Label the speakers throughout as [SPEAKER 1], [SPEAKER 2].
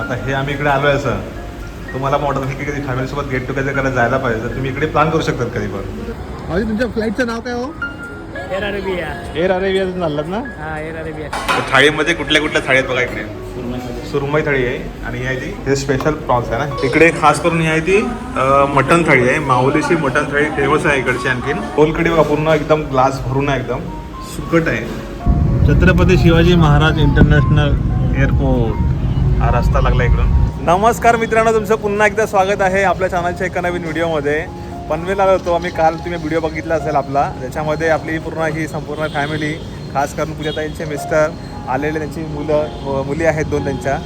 [SPEAKER 1] आता हे आम्ही इकडे आलोय असं. तुम्हाला पण वाटत असेल की कधी फॅमिलीसोबत गेट टुगेदर करायला जायला पाहिजे. तर तुम्ही इकडे प्लॅन करू शकतात कधी पण.
[SPEAKER 2] अरे तुमच्या फ्लाईटचं नाव काय हो?
[SPEAKER 3] एअर अरेबिया
[SPEAKER 1] एअर अरेबिया चाललात ना?
[SPEAKER 3] हा एअर अरेबिया
[SPEAKER 1] थाळीमध्ये कुठल्या कुठल्या थाळी आहेत बघा इकडे. सुरमई थाळी आहे आणि ही आहे ती. हे स्पेशल प्रॉन्स आहे ना. इकडे खास करून ही आहे ती अं, मटण थाळी आहे. माऊलीची मटण थाळी फेमस आहे इकडची आणखीन. कोलकडी बघा पूर्ण एकदम ग्लास भरून आहे एकदम. सुकट आहे. छत्रपती शिवाजी महाराज इंटरनॅशनल एअरपोर्ट हा रस्ता लागला इकडून. नमस्कार मित्रांनो तुमचं पुन्हा एकदा स्वागत आहे आपल्या चॅनलच्या एका नवीन व्हिडिओमध्ये. पनवेल आलो होतो आम्ही काल तुम्ही व्हिडिओ बघितला असेल आपला. ज्याच्यामध्ये आपली पूर्ण ही संपूर्ण फॅमिली खास करून पूजाताईंचे मिस्टर आलेले त्यांची मुलं हो, मुली आहेत दोन त्यांच्या.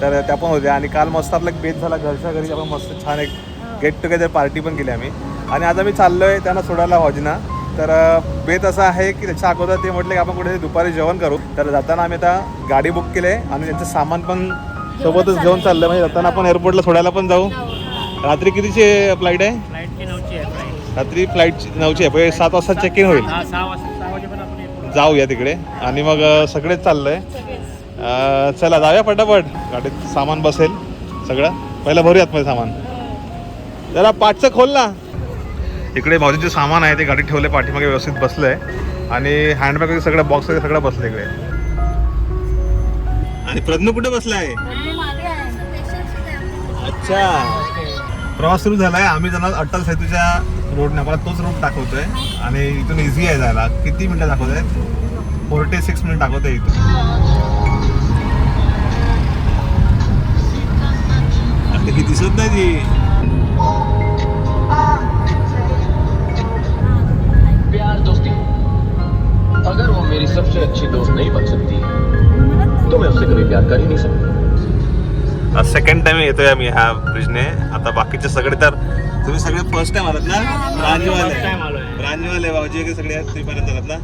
[SPEAKER 1] तर त्या पण होत्या. आणि काल मस्त आपला एक बेत झाला घरच्या घरी. आपण मस्त छान एक गेट टुगेदर पार्टी पण केली आम्ही. आणि आज आम्ही चाललो आहे त्यांना सोडायला हॉजना तर बेत असा आहे की त्याच्या अगोदर ते म्हटले की आपण कुठे दुपारी जेवण करू. तर जाताना आम्ही आता गाडी बुक केली आहे आणि त्यांचं सामान पण सोबतच घेऊन चाललं म्हणजे जाताना आपण एअरपोर्टला सोडायला पण जाऊ. रात्री कितीची फ्लाईट आहे?
[SPEAKER 3] फ्लाईटची आहे
[SPEAKER 1] रात्री फ्लाईट नऊची आहे पहिले सात वाजता चेक इन होईल.
[SPEAKER 3] हा
[SPEAKER 1] जाऊया तिकडे. आणि मग सगळेच चाललंय. चला जाऊया पटापट. गाडीत सामान बसेल सगळं. पहिलं भरूयात मध्ये सामान. जरा पाठचं खोल ना. इकडे भाऊजीचे सामान आहे ते गाडीत ठेवले पाठीमागे व्यवस्थित बसलंय. आणि हँडबॅग सगळं बॉक्स वगैरे सगळं बसलं इकडे. आणि प्रज्ञ कुठे बसलाय? अच्छा. प्रवास सुरू झालाय. आम्ही जाणार अटल सेतूच्या रोडने आम्हाला तोच रूट दाखवतोय. आणि इथून इझी आहे जायला. किती मिनिटं दाखवत आहे फोर्टी सिक्स मिनिट दाखवतोय इथून. आता ती दिसत नाही ती?
[SPEAKER 4] प्यार दोस्ती। अगर वो मेरी सबसे अच्छी दोस्त नहीं बन सकती तो मैं उससे कभी प्यार कर ही नहीं सकता
[SPEAKER 1] सेकंड टाइम येतोय आम्ही ह्या ब्रिजने. आता बाकीचे सगळे तर तुम्ही सगळे फर्स्ट टाइम आलात ना?
[SPEAKER 3] आलोय.
[SPEAKER 1] ब्रांचवाले भाऊजी वगैरे सगळे आहेत, तुम्ही पर्यंत आलात ना.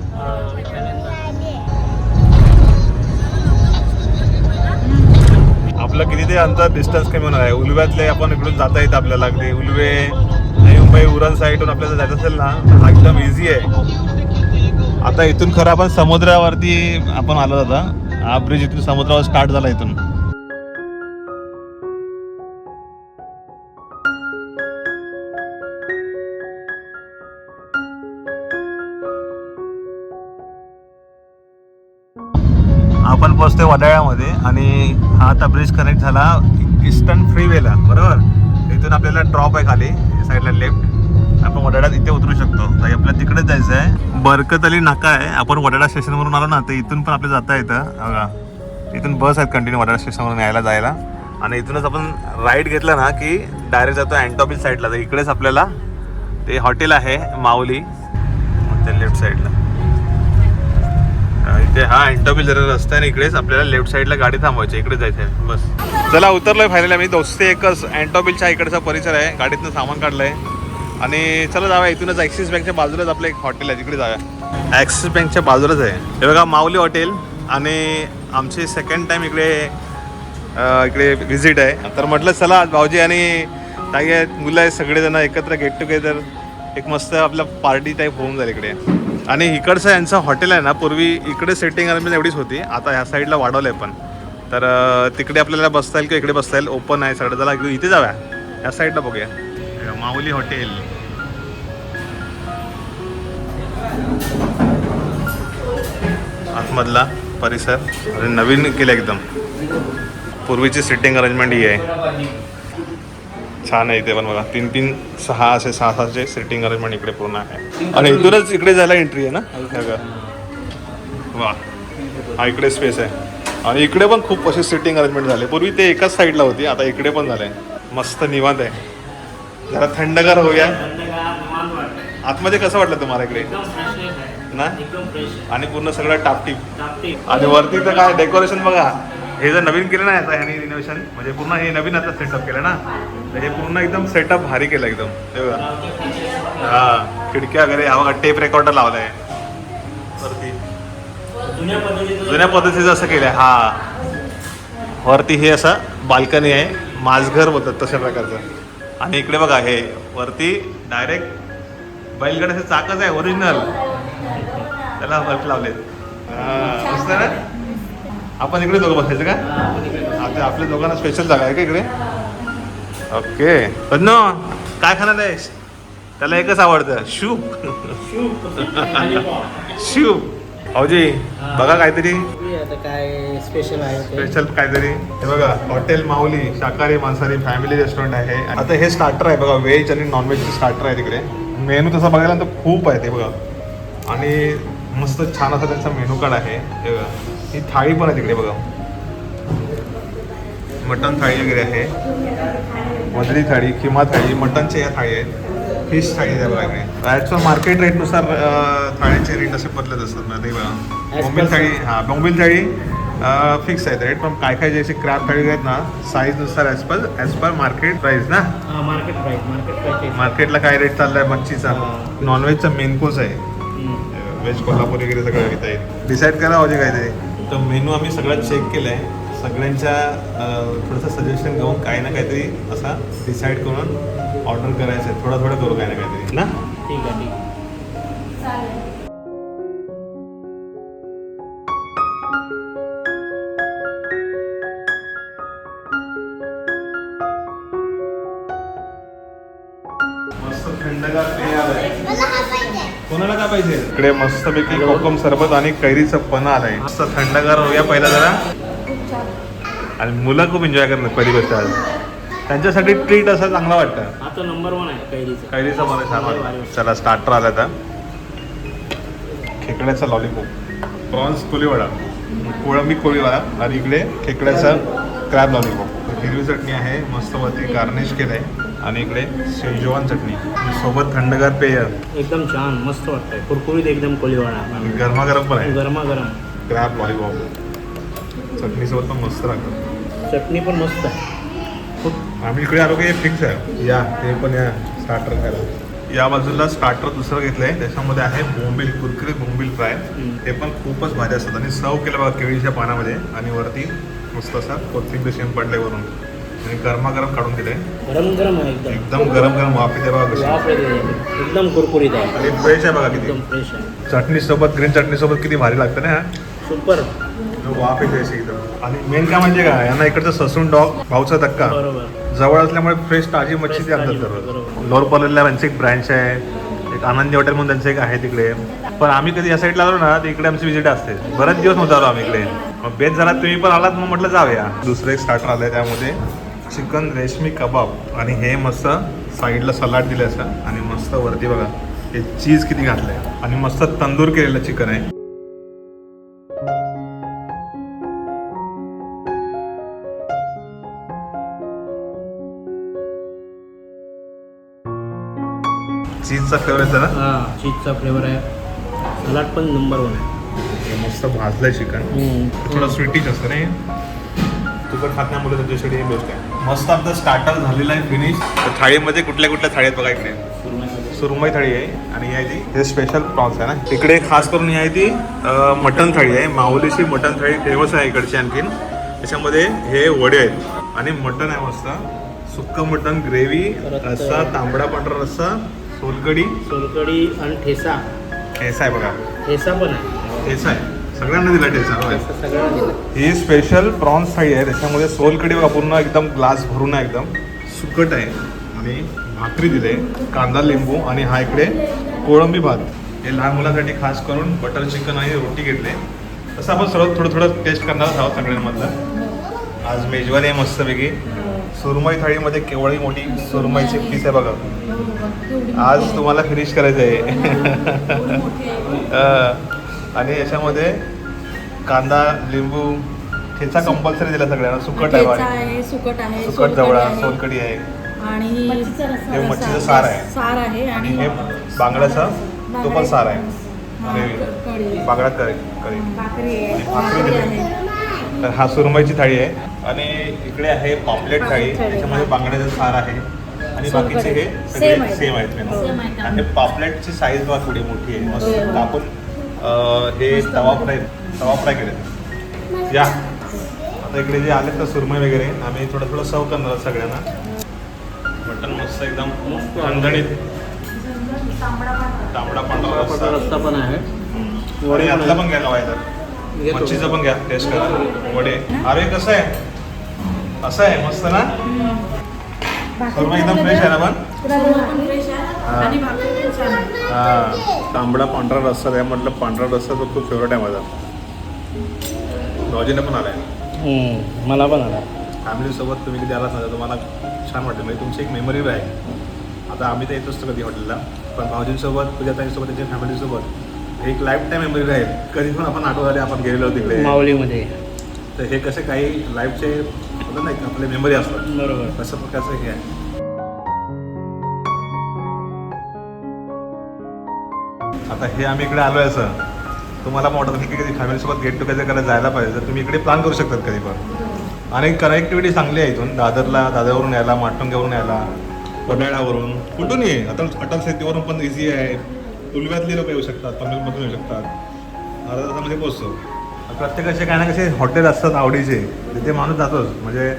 [SPEAKER 1] आपलं किती ते अंतर डिस्टन्स कमी होणार आहे. उलव्यातले आपण इकडून जाता येतं आपल्याला अगदी. उलवे नवी मुंबई उरण साईडून आपल्याला जायचं असेल ना हा एकदम इझी आहे. आता इथून खरं आपण समुद्रावरती आपण आलो आता. हा ब्रिज इथून समुद्रावर स्टार्ट झाला इथून. आपण पोहोचतोय वडाळ्यामध्ये आणि हा आता ब्रिज कनेक्ट झाला ईस्टर्न फ्रीवेला बरोबर? इथून आपल्याला ड्रॉप आहे खाली साईडला लेफ्ट आपण वडाळ्यात इथे उतरू शकतो. तर आपल्याला तिकडेच जायचं आहे. बरकत अली नाका आहे. आपण वडाळा स्टेशनवरून आलो ना तर इथून पण आपल्याला जाता येतं. बघा इथून बस आहेत कंटिन्यू वडाळा स्टेशनवरून यायला जायला. आणि इथूनच आपण राईड घेतला ना की डायरेक्ट जातो अँटॉपिल साईडला तर इकडेच आपल्याला ते हॉटेल आहे माऊली. त्या लेफ्ट साईडला इथे हा अँटॉपिल जरा रस्ता आहे आणि इकडेच. आपल्याला लेफ्ट साईडला गाडी थांबवायची इकडे जायचं आहे बस. चला उतरलोय फायनली आम्ही. दोस्ते एकच. अँटॉपिलच्या इकडचा परिसर आहे. गाडीतनं सामान काढलंय. आणि चला जाऊया इथूनच ॲक्सिस बँकच्या बाजूलाच आपलं एक हॉटेल आहे तिकडे जाऊया. ॲक्सिस बँकच्या बाजूलाच आहे. हे बघा माऊली हॉटेल आणि आमची सेकंड टाइम इकडे इकडे व्हिजिट आहे. तर म्हटलं चला आज भाऊजी आणि ताई आहेत मुलं आहेत सगळेजण एकत्र गेट टुगेदर एक मस्त आपला पार्टी टाईप होऊन जाईल इकडे. आणि इकडचं यांचं हॉटेल आहे ना पूर्वी इकडे सेटिंग अरेंजमेंट एवढीच होती. आता ह्या साईडला वाढवलं आहे पण. तर तिकडे आपल्याला बसता येईल किंवा इकडे बसता येईल ओपन आहे सगळं चला इथे जाऊया. ह्या साईडला बघूया. माऊली हॉटेल आतमधला परिसर. आणि नवीन केलं एकदम. पूर्वीची सिटिंग अरेंजमेंट ही आहे. छान आहे इथे पण बघा. तीन तीन सहा असे सहा सहाचे सिटिंग अरेंजमेंट इकडे पूर्ण आहे. आणि इथूनच इकडे जायला एंट्री आहे ना? वा. हा इकडे स्पेस आहे. आणि इकडे पण खूप असे सिटिंग अरेंजमेंट झाले. पूर्वी ते एकाच साईडला होती आता इकडे पण झालंय. मस्त निवांत आहे. जरा थंडगार होऊया. आतमध्ये कसं वाटलं तुम्हाला इकडे? ना? आणि पूर्ण सगळं टापटीप. आणि वरती तर काय डेकोरेशन बघा. हे जर नवीन केलं ना आता ह्यानी रिनोव्हेशन म्हणजे पूर्ण हे नवीन आता सेटअप केलं ना हे पूर्ण एकदम सेटअप भारी केलं एकदम. हे बघा. हा खिडक्या वगैरे हा बघा टेप रेकॉर्डर लावलाय. वरती.
[SPEAKER 3] जुन्या पद्धतीचं
[SPEAKER 1] जुन्या पद्धतीचं असं केलंय हा. वरती हे असं बाल्कनी आहे. माझघर बोलतात तशा प्रकारचं. आणि इकडे बघा हे वरती डायरेक्ट बैलगाड्याचं चाकच आहे ओरिजिनल त्याला बल्ब लावलेत मस्त आहे ना? आपण इकडे दोघं बसायचं का. आता आपल्या दोघांना स्पेशल जागा आहे का इकडे? ओके. पद्नो काय खाणार आहेस? त्याला एकच आवडतं. शू
[SPEAKER 3] आणि हा.
[SPEAKER 1] बघा काहीतरी.
[SPEAKER 3] काय स्पेशल आहे.
[SPEAKER 1] स्पेशल काहीतरी. हे बघा हॉटेल माऊली शाकाहारी मांसाहारी फॅमिली रेस्टॉरंट आहे. आता हे स्टार्टर आहे बघा व्हेज आणि नॉनव्हेजचे स्टार्टर आहे तिकडे. मेनू तसा बघायला तर खूप आहे ते बघा. आणि मस्त छान असा त्यांचा मेनू कार्ड आहे. हे बघा. ही थाळी पण आहे तिकडे बघा. मटन थाळी वगैरे आहे. मधली थाळी किमा थाळी मटनच्या या थाळी आहेत. फिश थाळी आहे बघा इकडे ॲक्च्युअल मार्केट रेटनुसार अं, थाळीचे रेट असे बदलत असतात ना ते बोंबील थाळी हां बोंबील थाळी फिक्स आहेत. रेट पण काय काय जे असे क्रॅप थाळी आहेत ना साईजनुसार as per as per market price ना.
[SPEAKER 3] हा मार्केट प्राईस मार्केट प्राईस
[SPEAKER 1] मार्केटला काय रेट चाललाय मच्छीचा. नॉनव्हेजचा मेन कोर्स आहे. व्हेज कोल्हापुरी वगैरे सगळं घेता येईल डिसाईड करा पाहिजे काहीतरी तर मेनू आम्ही सगळं चेक केलं आहे सगळ्यांच्या थोडंसं सजेशन घेऊन काही ना काहीतरी असा डिसाईड करून ऑर्डर करायचं आहे. थोडं थोडं करू काही ना काहीतरी. ना?
[SPEAKER 3] ठीक आहे ठीक आहे.
[SPEAKER 1] मस्त थंडगार पेय आलंय. कोणाला काय पाहिजे? इकडे मस्तपैकी कोकम सरबत आणि कैरीचं पण आलंय. मस्त थंडगार होऊया पहिला जरा. आणि मुलं खूप एन्जॉय करणार पहिली गोष्ट आज. त्यांच्यासाठी ट्रीट असं चांगलं वाटतं.
[SPEAKER 3] हा तो नंबर वन आहे कैरीचा.
[SPEAKER 1] कैरीचं मला वाटतं. चला स्टार्टर आला आता. खेकड्याचा लॉलीपॉप प्रॉन्स कोळीवाडा कोळंबी कोळीवाडा आणि इकडे खेकड्याचा क्रॅब लॉलीपॉप हिरवी चटणी आहे मस्त वरती गार्निश केलंय. आणि इकडे शेजवान चटणी. सोबत थंडगार पेय
[SPEAKER 3] एकदम छान मस्त वाटतंय. कुरकुरीत एकदम कोळीवाडा
[SPEAKER 1] आणि गरमागरम पण आहे.
[SPEAKER 3] गरमागरम.
[SPEAKER 1] क्रॅब लॉलीपॉप चटणीसोबत पण मस्त लागतं.
[SPEAKER 3] चटणी पण मस्त आहे.
[SPEAKER 1] आम्ही इकडे आलो की हे फिक्स आहे. या ते पण या स्टार्टर खायला या बाजूला स्टार्टर दुसरं घेतलंय. त्याच्यामध्ये आहे बोंबील कुरकुरीत बोंबील फ्राय. ते पण खूपच भारी असतात आणि सर्व केलं बघा केळीच्या पानामध्ये आणि वरती मस्त असा कोथिंबीर शेण पडले वरून. आणि गरमागरम काढून दिले
[SPEAKER 3] गरम गरम आहे एकदम.
[SPEAKER 1] एकदम गरम गरम वाफ येते बघा कशी
[SPEAKER 3] वाफ येते. त्याची. एकदम कुरकुरीत आहे.
[SPEAKER 1] आणि फ्रेश आहे बघा किती.
[SPEAKER 3] एकदम फ्रेश आहे.
[SPEAKER 1] चटणी सोबत ग्रीन चटणी सोबत किती भारी लागतं ना
[SPEAKER 3] सुपर
[SPEAKER 1] वाफ येते अशी एकदम. आणि मेन काय म्हणजे काय यांना इकडचं ससून डॉग भाऊचा धक्का.
[SPEAKER 3] बरोबर.
[SPEAKER 1] जवळ असल्यामुळे फ्रेश ताजी मच्छी ते आणतात
[SPEAKER 3] बरोबर.
[SPEAKER 1] लोअर पॉलरला त्यांचं एक ब्रँच आहे. एक आनंदी हॉटेल म्हणून त्यांचं एक आहे तिकडे. पण आम्ही कधी या साईडला आलो ना तर इकडे आमची विजिट असते. बरेच दिवस नव्हतो आलो आम्ही इकडे. मग बेस झाला तुम्ही पण आलात मग म्हटलं जाऊया. दुसरं एक स्टार्टर आलंय त्यामध्ये. चिकन रेशमी कबाब. आणि हे मस्त साईडला सलाड दिलं असं. आणि मस्त वरती बघा हे चीज किती घातलंय. आणि मस्त तंदूर केलेलं चिकन आहे. चीजचा फ्लेवर येतं ना?
[SPEAKER 3] हा चीजचा फ्लेवर आहे. सलाड पण नंबर वन आहे.
[SPEAKER 1] मस्त भाजलंय चिकन थोडं स्वीटिश असतं नाही तुकट खात नाही मुलं त्याच्यासाठी ही बेस्ट आहे. मस्त आपलं स्टार्टर झालेलं आहे फिनिश थाळीमध्ये कुठल्या कुठल्या थाळी आहेत बघा इकडे. सुरमई थाळी. आहे आणि ही आहे ती. हे स्पेशल प्रॉन्स आहे ना. इकडे खास करून ही आहे ती मटण थाळी आहे. माऊलीची मटण थाळी फेमस आहे इकडची आणखीन. त्याच्यामध्ये हे वडे आहेत. आणि मटण आहे मस्त. सुक्क मटण ग्रेव्ही रस्सा तांबडा पांढरा रस्सा सोलकडी
[SPEAKER 3] सोलकडी आणि ठेसा.
[SPEAKER 1] ठेसा आहे बघा.
[SPEAKER 3] ठेसा पण आहे.
[SPEAKER 1] ठेसा आहे. सगळ्यांना दिला ठेसा. ही स्पेशल प्रॉन्स थाळी आहे. त्याच्यामध्ये सोलकडी बघा पूर्ण एकदम ग्लास भरून आहे एकदम. सुकट आहे. आणि भाकरी दिले कांदा लिंबू आणि हा इकडे कोळंबी भात. हे लहान मुलांसाठी खास करून बटर चिकन आणि रोटी घेतले तसं आपण सर्व थोडं थोडं टेस्ट करणार आहोत सगळ्यांमधलं. आज मेजवानी आहे मस्तपैकी. सुरमई थाळीमध्ये केवळी मोठी सुरमईची पीस आहे बघा. आज तुम्हाला फिनिश करायचं आहे आणि याच्यामध्ये कांदा लिंबू ठेचा कंपल्सरी दिला सगळ्यांना. सुकट आहे
[SPEAKER 2] सुकट आहे
[SPEAKER 1] सुकट जवळा
[SPEAKER 2] आहे.
[SPEAKER 1] सोलकडी आहे.
[SPEAKER 2] आणि
[SPEAKER 1] हे मच्छीचं सार आहे.
[SPEAKER 2] सार आहे
[SPEAKER 1] आणि हे बांगड्याचा तो पण सार आहे.
[SPEAKER 2] हा,
[SPEAKER 1] बांगडा करी करी
[SPEAKER 2] भाकरी आहे.
[SPEAKER 1] तर हा सुरमईची थाळी आहे. आणि इकडे आहे पॉम्पलेट थाळी.
[SPEAKER 2] थाळी.
[SPEAKER 1] त्याच्यामध्ये बांगड्याचं सार आहे. आणि. बाकीचे हे
[SPEAKER 2] Same
[SPEAKER 1] सगळे
[SPEAKER 2] आहेत.
[SPEAKER 1] सेम आहेत मेनू. आणि पापलेटची साईज बघा थोडी मोठी आहे. मस्त.
[SPEAKER 2] हो.
[SPEAKER 1] कापून अं, हे तवा फ्राय तवा फ्राय केले या. आता इकडे जे आले तर सुरमई वगैरे आम्ही थोडं थोडं सर्व करणार आहोत सगळ्यांना. मटन मस्त एकदम
[SPEAKER 3] मस्त.
[SPEAKER 1] झणझणीत तांबडा पांढरा रस्सा.
[SPEAKER 3] रस्सा पण आहे. वडे
[SPEAKER 1] यातला
[SPEAKER 3] आहे.
[SPEAKER 1] पण घ्यायला
[SPEAKER 3] घेतो.
[SPEAKER 1] मच्छीचं पण घ्या टेस्ट करा. वडे. अरे कसं आहे? असं आहे मस्त ना? सुरमई एकदम फ्रेश आहे ना पण?
[SPEAKER 2] आणि आहे.
[SPEAKER 1] हा तांबडा पांढरा रस्सा आहे म्हटलं पांढरा रस्सा तो खूप फेवरेट आहे माझा. भाऊजीने पण आलाय.
[SPEAKER 3] हम्म, मला पण आला
[SPEAKER 1] फॅमिलीसोबत तुम्ही कधी आलात ना तर तुम्हाला छान वाटेल म्हणजे तुमची एक मेमरी आहे. आता आम्ही तर येत असतो कधी हॉटेलला. पण भाऊजींसोबत तुझ्या ताईसोबत त्यांच्या फॅमिलीसोबत एक लाईफ टाईम मेमरी राहील. कधी पण आपण आठवत आले आपण गेलेलो तिकडे.
[SPEAKER 3] माऊलीमध्ये.
[SPEAKER 1] तर हे कसे काही लाईफचे होतं नाही आपले मेमरी असतात
[SPEAKER 3] बरोबर.
[SPEAKER 1] तशा प्रकारचं हे आहे. आता हे आम्ही इकडे आलोय असं. तुम्हाला पण वाटत की कधी फॅमिलीसोबत गेट टुगेदर करायला जायला पाहिजे तर तुम्ही इकडे प्लॅन करू शकतात कधी पण. आणि कनेक्टिव्हिटी चांगली आहे इथून दादरला दादरवरून यायला माटुंग्यावरून यायला. पडयाळावरून कुठून ये? अटल अटल सेतूवरून पण इझी आहे. उलव्यातले लोक येऊ शकतात पनवेलमधून येऊ शकतात. अर्धा तासामध्ये पोचतो प्रत्येकाचे काय ना कसे हॉटेल असतात आवडीचे तिथे माणूस जातोच. म्हणजे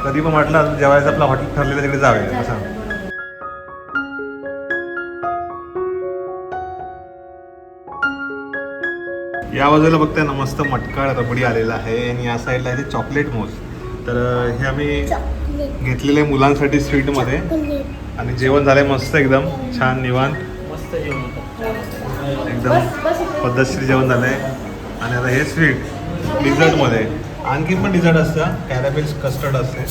[SPEAKER 1] कधी पण म्हटलं जेवायचं आपलं हॉटेल ठरलेलं तिकडे जावे असं. या बाजूला बघताय ना मस्त मटकाळ रबडी आलेला आहे आणि या साईडला आहे ते चॉकलेट मोज तर हे आम्ही घेतलेले मुलांसाठी स्वीटमध्ये. आणि जेवण झालंय मस्त एकदम छान निवांत.
[SPEAKER 3] मस्त जेवण
[SPEAKER 1] एकदम पद्धतशीर जेवण झालंय. आणि आता हे स्वीट डिझर्टमध्ये. आणखी पण डिझर्ट असतं कॅरामेल कस्टर्ड असते.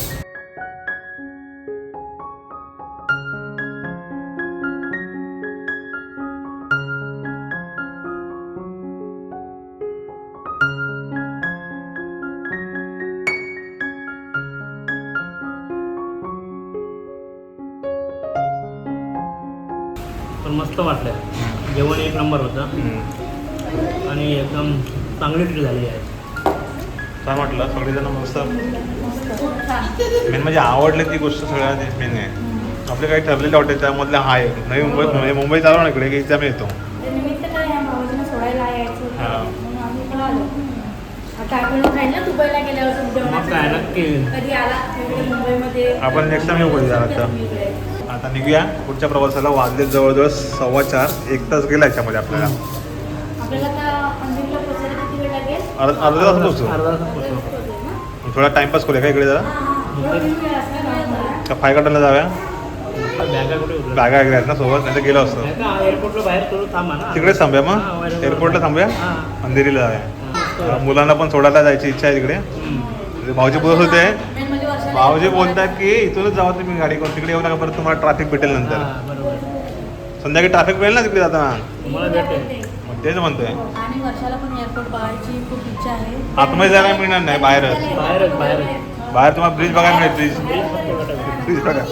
[SPEAKER 3] पण मस्त वाटलं जेवण एक नंबर होतं. आणि एकदम चांगली ट्रीट झाली आहे.
[SPEAKER 1] छान वाटलं. सगळेजण मस्त. मेन म्हणजे आवडले ती गोष्ट सगळ्यात मेन आहे. आपले काही ठरलेले हॉटेल त्यामधले हा आहे. नवी मुंबईत म्हणजे मुंबईत आलो ना इकडे की इथे आम्ही येतो
[SPEAKER 2] काय.
[SPEAKER 1] हा.
[SPEAKER 2] आपण खाईल ना दुबईला गेल्यावर तुम्ही
[SPEAKER 3] मग काय
[SPEAKER 2] जेवणाचं.
[SPEAKER 3] नक्की.
[SPEAKER 2] कधी आला तिकडे मुंबईमध्ये.
[SPEAKER 1] आपण next time येऊ जरा आता. आता निघूया. पुढच्या प्रवासाला वाजले जवळजवळ सव्वा चार. एक तास गेला याच्यामध्ये आपल्याला
[SPEAKER 2] आपल्याला आता अंधेरीला पोचायला किती वेळ लागेल
[SPEAKER 1] अर्धा अर्धा तास पोहोचतो.
[SPEAKER 3] अर्धा तास पोहोचलो.
[SPEAKER 2] पोहोचेल ना?
[SPEAKER 1] थोडा टाइमपास करूया का इकडे जरा. का फाय गार्डनला जाऊया.
[SPEAKER 3] बॅगा कुठे उतरल्या?
[SPEAKER 1] बॅगा वगैरे आहेत ना सोबत नाही तर गेलो असतो.
[SPEAKER 3] नाही का एअरपोर्टला बाहेर करू थांबा ना.
[SPEAKER 1] तिकडेच थांबूया मग? एअरपोर्टला थांबूया?
[SPEAKER 3] हा.
[SPEAKER 1] अंधेरीला जाऊया.
[SPEAKER 3] हा.
[SPEAKER 1] मुलांना पण सोडायला जायची इच्छा आहे तिकडे.
[SPEAKER 3] हम्म.
[SPEAKER 1] भाऊजी बोलत होते.
[SPEAKER 2] म्हणजे
[SPEAKER 1] भाऊजी बोलतात की इथूनच जावा तुम्ही गाडी करून. तिकडे येऊ नका परत तुम्हाला ट्रॅफिक भेटेल नंतर.
[SPEAKER 3] हा, बरोबर.
[SPEAKER 1] संध्याकाळी ट्रॅफिक मिळेल ना तिकडे जाताना?
[SPEAKER 3] तुम्हाला भेटेल.
[SPEAKER 1] तेच म्हणतोय.
[SPEAKER 2] आणि वर्षाला पण एअरपोर्ट बघायची खूप इच्छा आहे.
[SPEAKER 1] आतमध्ये जायला मिळणार नाही बाहेरच.
[SPEAKER 3] बाहेरच बाहेरच.
[SPEAKER 1] बाहेर तुम्हाला ब्रिज बघायला मिळेल ब्रिज. ब्रिज बघा.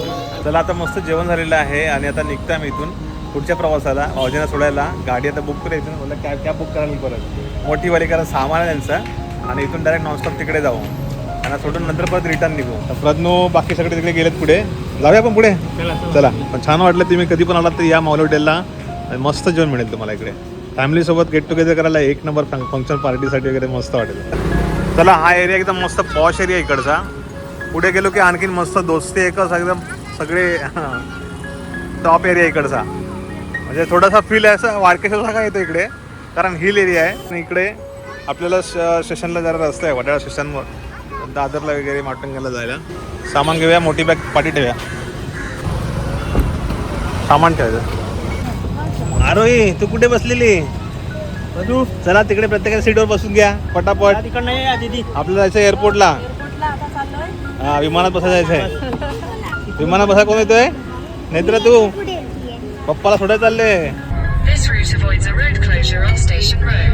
[SPEAKER 1] चला आता मस्त जेवण झालेलं आहे आणि आता निघता मी इथून पुढच्या प्रवासाला भाऊजींना सोडायला. गाडी आता बुक करायची ना मला कॅब कॅब बुक करायला परत. मोठी वाली कारण सामान आहे त्यांचं. आणि इथून डायरेक्ट नॉनस्टॉप तिकडे जाऊ. त्यांना सोडून नंतर परत रिटर्न निघू. तर प्रज्ञू बाकी सगळे तिकडे गेलेत पुढे. जाऊया आपण पुढे?
[SPEAKER 3] चला,
[SPEAKER 1] पण छान वाटलं तुम्ही कधी पण आलात तर या माऊली हॉटेलला. आणि मस्त जेवण मिळेल तुम्हाला इकडे. फॅमिलीसोबत गेट टुगेदर करायला एक नंबर फंक्शन पार्टीसाठी वगैरे मस्त वाटेल. चला हा एरिया एकदम मस्त पॉश एरिया इकडचा. पुढे गेलो की आणखीन मस्त दोस्ती एकच एकदम सगळे टॉप एरिया इकडचा. म्हणजे थोडासा फील आहे असं वारकेश्वरसारखा येतो इकडे. कारण हिल एरिया आहे. आणि इकडे आपल्याला श- स्टेशनला जरा रस्ता आहे वडाळा स्टेशनवर दादरला वगैरे माटंगाला जायला. सामान घेऊया मोठी बॅग पाठी ठेवूया. सामान ठेवायचं. आरोही तू कुठे बसलेली? चला तिकडे प्रत्येकाच्या सीटवर बसून घ्या. पटापट. आपल्याला जायचं एअरपोर्टला
[SPEAKER 2] एअरपोर्टला आता चाललोय.
[SPEAKER 1] हा विमानात बसायचं आहे विमानात बसा कोण येतोय? नेत्र तू. पप्पाला सोडायला चालले.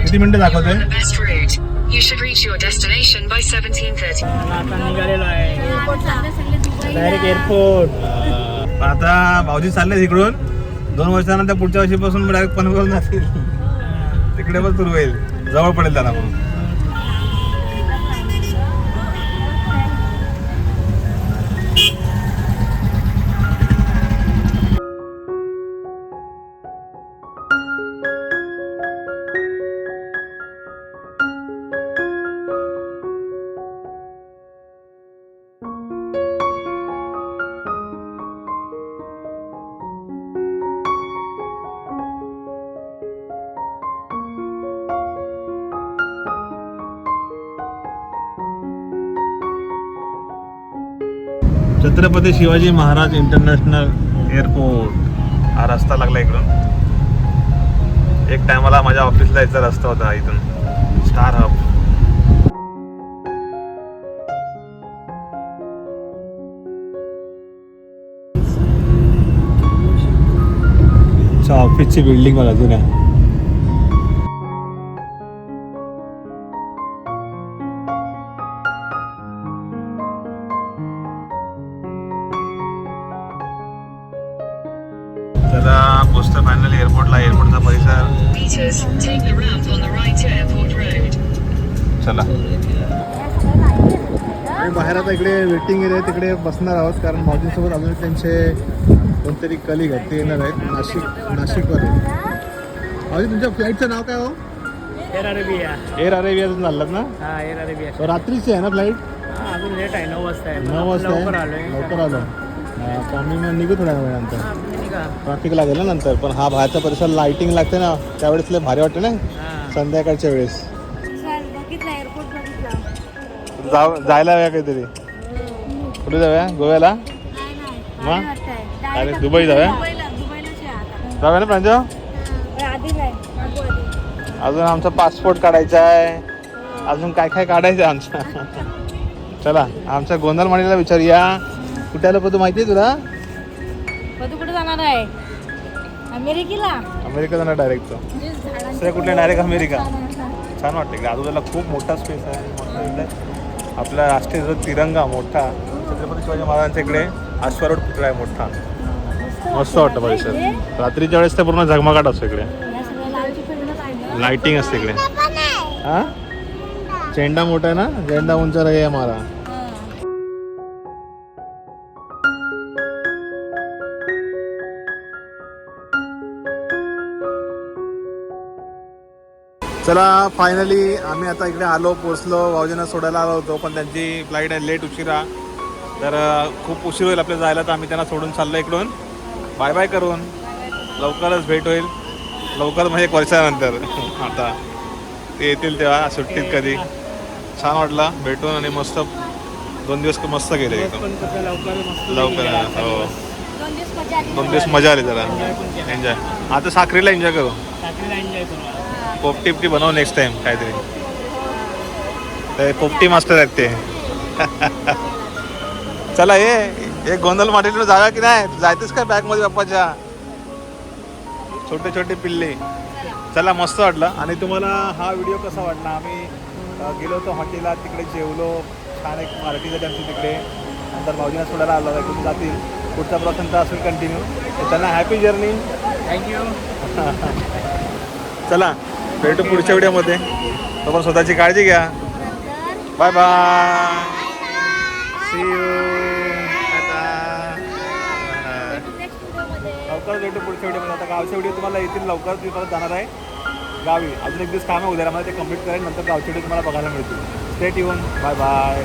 [SPEAKER 1] किती मिनिटं
[SPEAKER 5] You're
[SPEAKER 1] दाखवते
[SPEAKER 5] on the best route. You should reach your destination by 17:30.
[SPEAKER 3] आता निघालेलो आहे.
[SPEAKER 2] एअरपोर्ट चालले सगळे दुबईला.
[SPEAKER 3] डायरेक्ट एअरपोर्ट
[SPEAKER 1] आता भाऊजी चालले तिकडून दोन वर्षानंतर पुढच्या वर्षीपासून डायरेक्ट पनवेल जातील. तिकडे पण सुरू होईल. जवळ पडेल त्याला मग छत्रपती शिवाजी महाराज इंटरनॅशनल एअरपोर्ट. हा रस्ता लागला इकडून. एक टायमाला माझ्या ऑफिसला यायचा रस्ता होता इथून. स्टार हब ऑफिसची बिल्डिंग बघा जुन्या. वेटिंग एरिया तिकडे बसणार आहोत. कारण भाऊजींसोबत अजून त्यांचे कोणतरी कलिग आहेत ते येणार आहेत. नाशिक नाशिकवर भाऊजी तुमच्या फ्लाईटचं नाव काय हो?
[SPEAKER 3] Air Arabia.
[SPEAKER 1] एअर अरेबियातून चाललात ना?
[SPEAKER 3] हा एअर अरेबिया.
[SPEAKER 1] तर रात्रीची आहे ना फ्लाईट
[SPEAKER 3] हा अजून लेट आहे नऊ वाजता आहे.
[SPEAKER 1] नऊ वाजता
[SPEAKER 3] लवकर
[SPEAKER 1] आहे.
[SPEAKER 3] आलोय.
[SPEAKER 1] लवकर आलो. हा, तर आम्ही मग निघू थोड्या वेळानंतर.
[SPEAKER 3] हा, तुम्ही निघा.
[SPEAKER 1] ट्रॅफिक लागेल ना नंतर पण हा बाहेरचा परिसर लाइटिंग लागते ना त्यावेळेस लय भारी वाटते ना?
[SPEAKER 3] हा.
[SPEAKER 1] संध्याकाळच्या वेळेस.
[SPEAKER 2] सर बघितला एअरपोर्ट बघितला.
[SPEAKER 1] जाऊ जायला हव्या काहीतरी. कुठे जाऊया? गोव्याला? मग? अरे, दुबई जाऊया? जाऊया ना
[SPEAKER 2] आधी.
[SPEAKER 1] अजून आमचा पासपोर्ट काढायचा आहे. अजून काय काय काढायचं आहे आमचं? चला आमच्या गोंधळ माणीला विचारूया. कुठे आलं पण तू माहिती आहे तुला?
[SPEAKER 2] तू कुठे जाणार आहे? अमेरिकेला?
[SPEAKER 1] अमेरिका जाणार डायरेक्ट दुसऱ्या कुठल्या? Direct America. छान वाटतं इकडे. आजूबाजूला खूप मोठा स्पेस आहे. आपला राष्ट्रीय तिरंगा मोठा. छत्रपती शिवाजी महाराजांच्या इकडे अश्वारूढ पुतळा आहे मोठा. मस्त वाटतं परिसर. रात्रीच्या वेळेस तर पूर्ण झगमगाट असतो इकडे. लाइटिंग असते इकडे. हा? झेंडा मोठा आहे ना? झेंडा उंच रे हमारा चला फायनली आम्ही आता इकडे आलो पोचलो भाऊजींना सोडायला आलो होतो पण त्यांची फ्लाईट आहे लेट उशिरा. तर खूप उशीर होईल आपल्याला जायला तर आम्ही त्यांना सोडून चाललो इकडून. बाय बाय करून. लवकरच भेट होईल. लवकर म्हणजे एक वर्षानंतर. आता. ते येतील तेव्हा सुट्टीत कधी. छान वाटला. भेटून आणि मस्त दोन दिवस मस्त गेले एकदम.
[SPEAKER 3] लवकर मस्त
[SPEAKER 1] लवकर
[SPEAKER 3] गेला.
[SPEAKER 1] हो.
[SPEAKER 2] दोन दिवस मजा आली.
[SPEAKER 1] जरा. एन्जॉय आता साखरीला एन्जॉय करू. पोपटी बिपटी बनव नेक्स्ट टाइम काहीतरी. ते पोपटी मास्टर आहेत ते. चला ये एक गोंधळ माटीला जागा की नाही? जायतेस का बॅगमध्ये बाप्पाच्या? छोटे छोटे पिल्ले. चला मस्त वाटलं. आणि तुम्हाला हा व्हिडिओ कसा वाटला? आम्ही गेलो होतो हॉटेलला तिकडे जेवलो. छान एक पार्टी झाली आमची तिकडे. नंतर भाऊजींना सोडायला आलो. इकडून जातील. पुढचा प्रवास तर असेल कंटिन्यू त्यांना हॅपी जर्नी
[SPEAKER 3] थँक्यू
[SPEAKER 1] चला भेटू पुढच्या व्हिडिओमध्ये. तो पण स्वतःची काळजी घ्या. बाय बाय सी यू लवकर भेटू पुढच्या व्हिडिओमध्ये आता गावच्या व्हिडिओ तुम्हाला येतील लवकर मी परत जाणार आहे गावी. अजून एक दिवस काम आहे उद्या मला ते कंप्लीट करेन नंतर गावच्या व्हिडिओ तुम्हाला बघायला मिळतील. स्टेट येऊन बाय बाय